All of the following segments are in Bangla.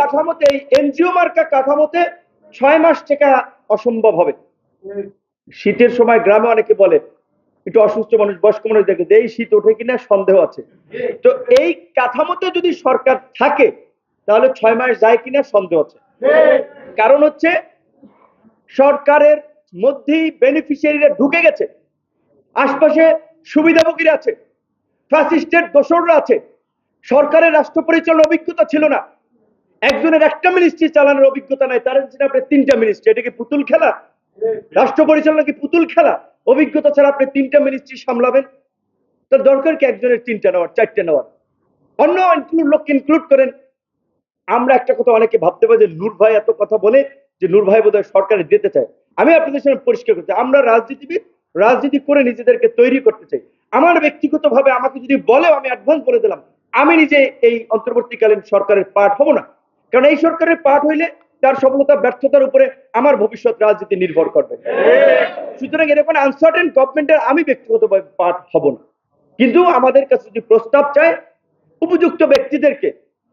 কাঠামোতে এই এনজিও মার্কা কাঠামোতে ছয় মাস টেকা অসম্ভব হবে। শীতের সময় গ্রামে অনেকে বলে, একটু অসুস্থ মানুষ, বয়স্ক মানুষ দেখে এই শীত ওঠে কিনা সন্দেহ আছে। তো এই কাঠামোতে যদি সরকার থাকে, তাহলে ছয় মাস যায় কিনা সন্দেহ আছে। কারণ হচ্ছে, সরকারের মধ্যেই বেনিফিশিয়ারিরা ঢুকে গেছে। আশপাশে সুবিধাভোগীরা আছে ফ্যাসিস্টের দোসররা আছে। সরকারের রাষ্ট্র পরিচালনার অভিজ্ঞতা ছিল না। একজনের একটা মিনিস্ট্রি চালানোর অভিজ্ঞতা নাই, তার আপনি তিনটা মিনিস্ট্রি এটা কি পুতুল খেলা? রাষ্ট্র পরিচালনা কি পুতুল খেলা? অভিজ্ঞতা ছাড়া আপনি তিনটা মিনিস্ট্রি সামলাবেন। তার দরকার কি একজনের তিনটা নেওয়ার, চারটে নেওয়ার? অন্য include লোককে ইনক্লুড করেন। আমরা একটা কথা অনেকে ভাবতে পারি যে, নূর ভাই এত কথা বলে যে, নূর ভাই বোধহয় সরকারে দিতে চায়। আমি আপনাদের সামনে পরিষ্কার করতে আমরা রাজনীতিবিদ, রাজনীতি করে নিজেদেরকে তৈরি করতে চাই। আমার ব্যক্তিগতভাবে আমাকে যদি বলে আমি অ্যাডভান্স বলে দিলাম, আমি নিজে এই অন্তর্বর্তীকালীন সরকারের পার্ট হব না। কারণ এই সরকারের পার্ট হইলে তার সফলতা, ব্যর্থতার উপরে আমার ভবিষ্যৎ রাজনীতি নির্ভর করবে। সুতরাং এরকম আনসার্টেন গভর্নমেন্টের আমি ব্যক্তিগতভাবে পার্ট হব না। কিন্তু আমাদের কাছে যদি প্রস্তাব চায়, উপযুক্ত ব্যক্তিদেরকে,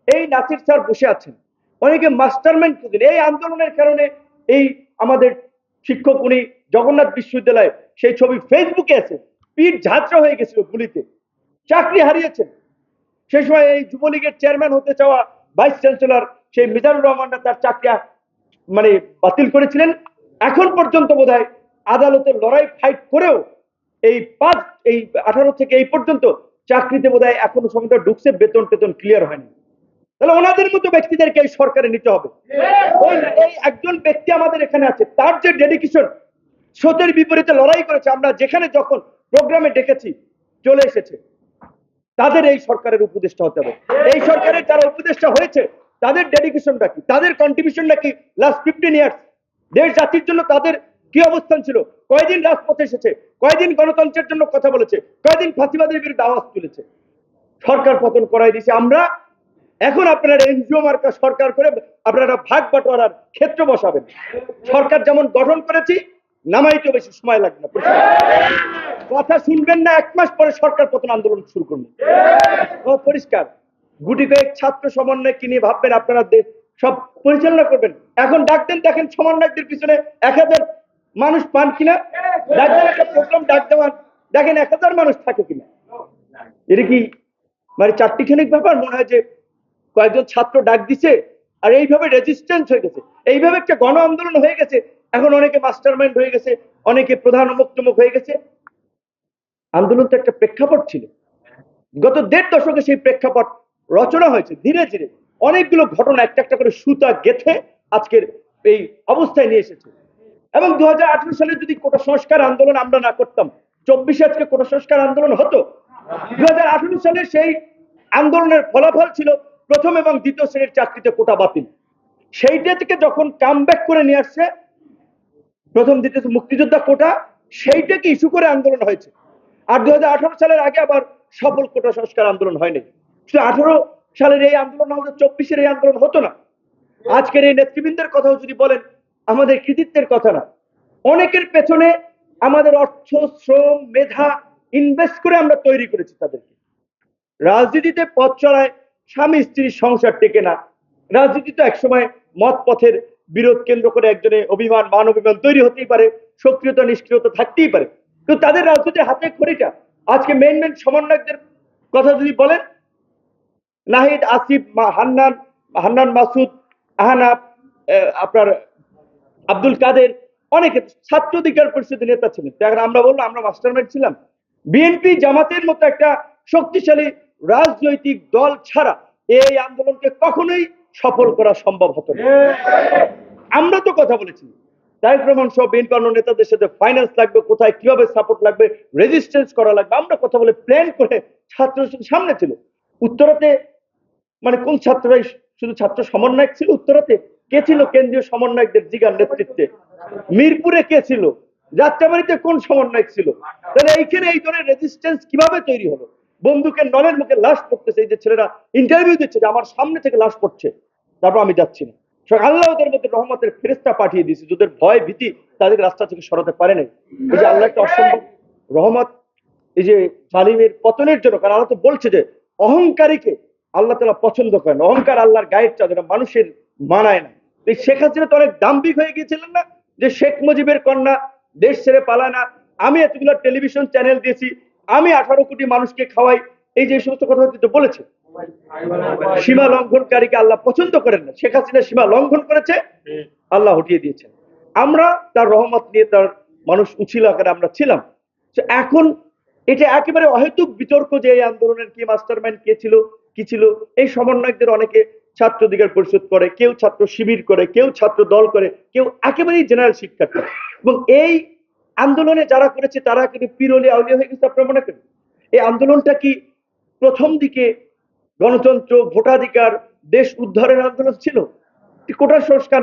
এই নাসির স্যার বসে আছেন, অনেকে মাস্টারমাইন্ড খুঁজেন এই আন্দোলনের কারণে এই আমাদের শিক্ষক উনি জগন্নাথ বিশ্ববিদ্যালয়ে সেই ছবি ফেসবুকে আছে পিঠ ঝাঁচড়া হয়ে গেছিল গুলিতে, চাকরি হারিয়েছেন। সেই সময় এই যুবলীগের চেয়ারম্যান হতে চাওয়া ভাইস চ্যান্সেলর সেই মিজানুর রহমানরা তার চাকরি মানে বাতিল করেছিলেন। এখন পর্যন্ত বোধহয় আদালতে লড়াই ফাইট করেও এই পাঁচ, এই আঠারো থেকে এই পর্যন্ত চাকরিতে বোধহয় এখনও সময় ঢুকছে, বেতন টেতন ক্লিয়ার হয়নি। তাহলে ওনাদের মতো ব্যক্তিদেরকে এই সরকারে নিতে হবে। এই একজন ব্যক্তি আমাদের এখানে আছে, তার যে ডেডিকেশন স্রোতের বিপরীতে লড়াই করেছে, আমরা যেখানে যখন প্রোগ্রামে ডেকেছি, চলে এসেছে। তাদের এই সরকারের উপদেষ্টা হতে হবে। এই সরকারের যারা উপদেষ্টা হয়েছে তাদের ডেডিকেশনটা কি? তাদের কন্ট্রিবিউশনটা কি? লাস্ট ফিফটিন ইয়ার্স দেশ জাতির জন্য তাদের কি অবস্থান ছিল? কয়দিন রাজপথে এসেছে? কয়দিন গণতন্ত্রের জন্য কথা বলেছে? কয়দিন ফাঁসিবাদের বিরুদ্ধে আওয়াজ তুলেছে? সরকার পতন করাই দিয়েছে। আমরা এখন আপনারা এনজিও মার্কা সরকার করে আপনারা ভাগ বাটোয়ারার ক্ষেত্র বসাবেন। সরকার যেমন গঠন করেছি, নামাইতে বেশি সময় লাগবে না। কথা শুনবেন না, এক মাস পরে সরকার পতন আন্দোলন শুরু করবেন। পরিষ্কার। গুটি কয়েক ছাত্র সমন্বয়কে নিয়ে ভাববেন আপনারা? সব পরিচালনা করবেন। এখন ডাকতেন দেখেন সমন্বয়কদের পিছনে এক হাজার মানুষ পান কিনা? একটা প্রোগ্রাম ডাক দেওয়ান। দেখেন এক হাজার মানুষ থাকে কিনা? এটা কি মানে চারটিখানিক ব্যাপার? মনে হয় যে কয়েকজন ছাত্র ডাক দিছে, আর এইভাবে রেজিস্ট্যান্স হয়ে গেছে। এইভাবে একটা গণ আন্দোলন হয়ে গেছে। এখন অনেকে মাস্টার মাইন্ড হয়ে গেছে, অনেকে প্রধান অমুক তমুক হয়ে গেছে। আন্দোলন তো একটা প্রেক্ষাপট ছিল। গত দেড় দশকে সেই প্রেক্ষাপট রচনা হয়েছে। ধীরে ধীরে অনেকগুলো ঘটনা একটা একটা করে সুতা গেথে আজকের এই অবস্থায় নিয়ে এসেছে। এবং দু হাজার আঠেরো সালে যদি কোটা সংস্কার আন্দোলন আমরা না করতাম, চব্বিশে আজকে কোটা সংস্কার আন্দোলন হতো। দু হাজার আঠারো সালে সেই আন্দোলনের ফলাফল ছিল প্রথম এবং দ্বিতীয় শ্রেণির চাকরিতে কোটা বাতিল। সেইটা থেকে যখন কাম করে নিয়ে আসছে, প্রথম, দ্বিতীয় মুক্তিযোদ্ধা কোটা সেইটাকে ইস্যু করে আন্দোলন হয়েছে। আর দু হাজার আঠারো সালের আগে আবার সফল কোটা সংস্কার আন্দোলন হয়নি। আঠারো সালের এই আন্দোলন না হলে চব্বিশের এই আন্দোলন হতো না। আজকের এই নেতৃবৃন্দের কথাও যদি বলেন, আমাদের কৃতিত্বের কথা না। অনেকের পেছনে আমাদের অর্থ, শ্রম, মেধা ইনভেস্ট করে আমরা তৈরি করেছি তাদেরকে। রাজনীতিতে পথ চলায় স্বামী স্ত্রীর সংসার টেকে না। রাজনীতি তো একসময় মত পথের বিরোধ কেন্দ্র করে একজনে অভিমান, মান অভিমান তৈরি হতেই পারে, সক্রিয়তা, নিষ্ক্রিয়তা থাকতেই পারে। কিন্তু তাদের রাজনীতির হাতে খড়িটা। আজকে মেন মেন সমন্বয়কদের কথা যদি বলেন নাহিদ, আসিফ হান্নান হান্নান মাসুদ, আহানাব আপনার আব্দুল কাদের, অনেকে ছাত্র অধিকার পরিষদের নেতা ছিলেন। এখন আমরা বললাম, আমরা মাস্টারমাইন্ড ছিলাম। বিএনপি জামাতের মতো একটা শক্তিশালী রাজনৈতিক দল ছাড়া এই আন্দোলনকে কখনোই সফল করা সম্ভব হতো না। আমরা তো কথা বলেছি, তারেক রহমান সহ বিএনপি অন্য নেতাদের সাথে ফাইন্যান্স লাগবে, কোথায় কীভাবে সাপোর্ট লাগবে রেজিস্ট্যান্স করা লাগবে, আমরা কথা বলে প্ল্যান করে ছাত্র সামনে ছিল। উত্তরাতে মানে কোন ছাত্ররাই শুধু ছাত্র সমন্বয়ক ছিল উত্তরাতে? কে ছিল কেন্দ্রীয় সমন্বয়কদের জিগার নেতৃত্বে? মিরপুরে কে ছিল? যাত্রাবাড়িতে কোন সমন্বয়ক ছিল? তাহলে এইখানে এই ধরনের রেজিস্ট্যান্স কীভাবে তৈরি হলো? বন্দুকের নলের মুখে লাশ পড়তেছে, এই যে ছেলেরা ইন্টারভিউ দিচ্ছে যে আমার সামনে থেকে লাশ পড়ছে। তারপর আমি যাচ্ছি না। আল্লাহ ওদের মধ্যে রহমতের ফেরেস্তা পাঠিয়ে দিয়েছে। যাদের ভয়, ভীতি, তাদের রাস্তা থেকে সরাতে পারে নাই। এই যে আল্লাহ একটা অসম্ভব রহমত, এই যে জালিমের পতনের জন্য, কারণ আল্লাহ তো বলছে যে অহংকারীকে আল্লাহ তালা পছন্দ করেন। অহংকার আল্লাহর গায়ের চাঁদ এটা মানুষের মানায় না। শেখ হাসিনা তো অনেক দাম্ভিক হয়ে গিয়েছিলেন না? যে শেখ মুজিবের কন্যা দেশ ছেড়ে পালায় না। আমি এতগুলো টেলিভিশন চ্যানেল দিয়েছি, আমি আঠারো কোটি মানুষকে খাওয়াই। এই যে সমস্ত কথা বলেছে। সীমা লঙ্ঘনকারীকে আল্লাহ পছন্দ করেন না। শেখ হাসিনা সীমা লঙ্ঘন করেছে, আল্লাহ হটিয়ে দিয়েছেন। আমরা তার রহমত নিয়ে তার মানুষ উছিল আকারে আমরা ছিলাম। এখন এটা একেবারে অহেতুক বিতর্ক যে এই আন্দোলনের কি মাস্টারমাইন্ড কে ছিল, কি ছিল? এই সমন্বয়কদের অনেকে ছাত্র অধিকার পরিষদ করে, কেউ ছাত্র শিবির করে, কেউ ছাত্র দল করে, কেউ একেবারেই জেনারেল শিক্ষার্থী এবং এই আন্দোলনে যারা করেছে, তারা কিন্তু পিরলি আউলিয়া হয়ে গেছে, আপনার মনে করেন? এই আন্দোলনটা কি প্রথম দিকে গণতন্ত্র, ভোটাধিকার, দেশ উদ্ধারের আন্দোলন ছিল? কোটা সংস্কার,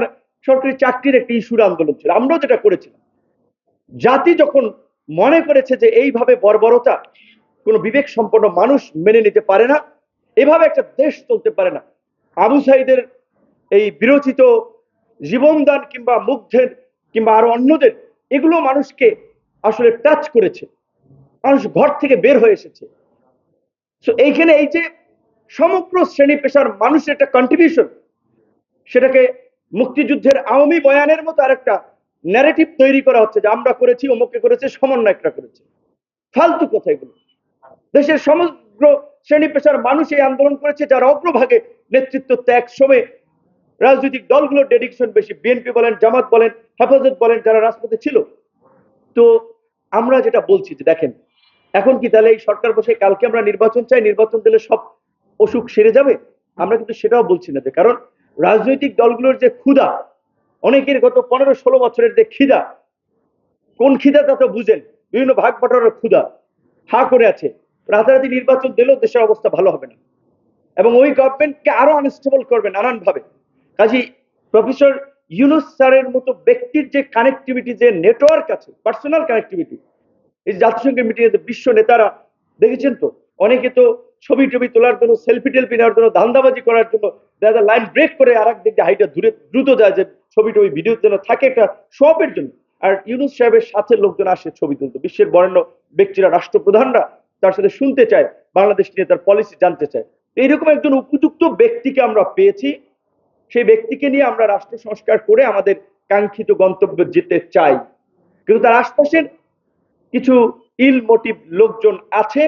সরকারি চাকরির একটি ইস্যুর আন্দোলন ছিল। আমরাও যেটা করেছিলাম। জাতি যখন মনে করেছে যে এইভাবে বর্বরতা, কোনো বিবেক সম্পন্ন মানুষ মেনে নিতে পারে না, এভাবে একটা দেশ চলতে পারে না। আবু সাইদের এই বিরোচিত জীবনদান কিংবা মুগ্ধের কিংবা আরও অন্যদের, এগুলো মানুষকে আসলে টাচ করেছে। মানুষ ঘর থেকে বের হয়ে এসেছে। তো এইখানে এই যে সমগ্র শ্রেণি পেশার মানুষের একটা কন্ট্রিবিউশন সেটাকে মুক্তিযুদ্ধের আওয়ামী বয়ানের মতো আরেকটা ন্যারেটিভ তৈরি করা হচ্ছে যে আমরা করেছি অমুকে করেছে, সমন্বয়করা করেছে। ফালতু কথা এগুলো দেশের সমগ্র শ্রেণি পেশার মানুষ এই আন্দোলন করেছে যারা অগ্রভাগে নেতৃত্ব ত্যাগ সময়ে রাজনৈতিক দলগুলোর ডেডিকেশন বেশি। বিএনপি বলেন, জামাত বলেন, হেফাজত বলেন, যারা রাজপথে ছিল। তো আমরা যেটা বলছি যে দেখেন, এখন কি তাহলে এই সরকার বসে কালকে আমরা নির্বাচন চাই, নির্বাচন দিলে সব অসুখ সেরে যাবে? আমরা কিন্তু সেটাও বলছি না যে, কারণ রাজনৈতিক দলগুলোর যে ক্ষুধা অনেকের গত পনেরো ষোলো বছরের যে খিদা, কোন খিদা তা তো বুঝেন, বিভিন্ন ভাগ বাটোয়ারার ক্ষুধা, হা করে আছে। রাতারাতি নির্বাচন দিলেও দেশের অবস্থা ভালো হবে না। এবং ওই গভর্নমেন্টকে আরও আনস্টেবল করবে নানান ভাবে কাজী প্রফেসর ইউনুস স্যারের মতো ব্যক্তির যে কানেক্টিভিটি যে নেটওয়ার্ক আছে পার্সোনাল কানেক্টিভিটি এই জাতিসংঘের মিটিংয়ে বিশ্ব নেতারা দেখেছেন তো? অনেকে তো ছবি টবি তোলার জন্য সেলফি টেলফি নেওয়ার জন্য, ধান্দাবাজি করার জন্য দেখা লাইন ব্রেক করে আর এক দিক হাইটা দূরে দ্রুত যায় যে ছবি টবি ভিডিওর জন্য থাকে একটা শপের জন্য। আর ইউনুস সাহেবের সাথে লোকজন আসে ছবি তুলতে। বিশ্বের বরেণ্য ব্যক্তিরা, রাষ্ট্রপ্রধানরা তার সাথে শুনতে চায়, বাংলাদেশ নিয়ে তার পলিসি জানতে চায়। এইরকম একজন উপযুক্ত ব্যক্তিকে আমরা পেয়েছি। সেই ব্যক্তিকে নিয়ে আমরা রাষ্ট্র সংস্কার করে আমাদের কাঙ্ক্ষিত গন্তব্যে যেতে চাই। কিন্তু তার আশপাশের কিছু ইল মোটিভ লোকজন আছে